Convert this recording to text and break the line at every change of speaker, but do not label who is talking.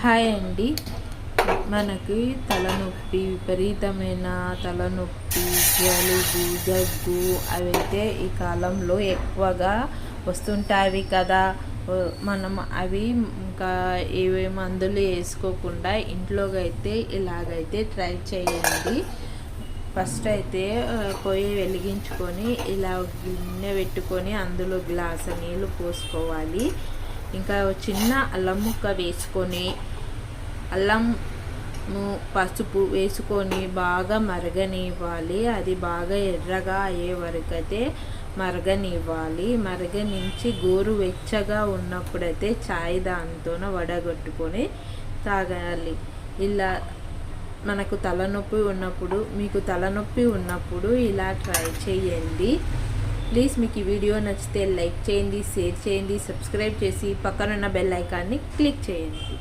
Hi అండి. మనకి తలనొప్పి విపరీతమైన తలనొప్పి జలుబు దగ్గు అవైతే ఈ కాలంలో ఎక్కువగా వస్తుంటాయి కదా. మనం అవి ఇంకా ఏవే మందులు వేసుకోకుండా ఇంట్లోకి అయితే ఇలాగైతే ట్రై చేయండి. ఫస్ట్ అయితే పొయ్యి వెలిగించుకొని ఇలా గిన్నె పెట్టుకొని అందులో గ్లాసు నీళ్ళు పోసుకోవాలి. ఇంకా చిన్న అల్లం ముక్క వేసుకొని అల్లం పసుపు వేసుకొని బాగా మరగనివ్వాలి. అది బాగా ఎర్రగా అయ్యే వరకు అయితే మరగనివ్వాలి. మరగనించి గోరు వెచ్చగా ఉన్నప్పుడైతే చాయ్ దాంతో వడగొట్టుకొని తాగాలి. ఇలా మనకు తలనొప్పి ఉన్నప్పుడు మీకు తలనొప్పి ఉన్నప్పుడు ఇలా ట్రై చేయండి. ప్లీజ్ మీకు ఈ వీడియో నచ్చితే లైక్ చేయండి షేర్ చేయండి సబ్స్క్రైబ్ చేసి పక్కనున్న బెల్ ఐకాన్ని క్లిక్ చేయండి.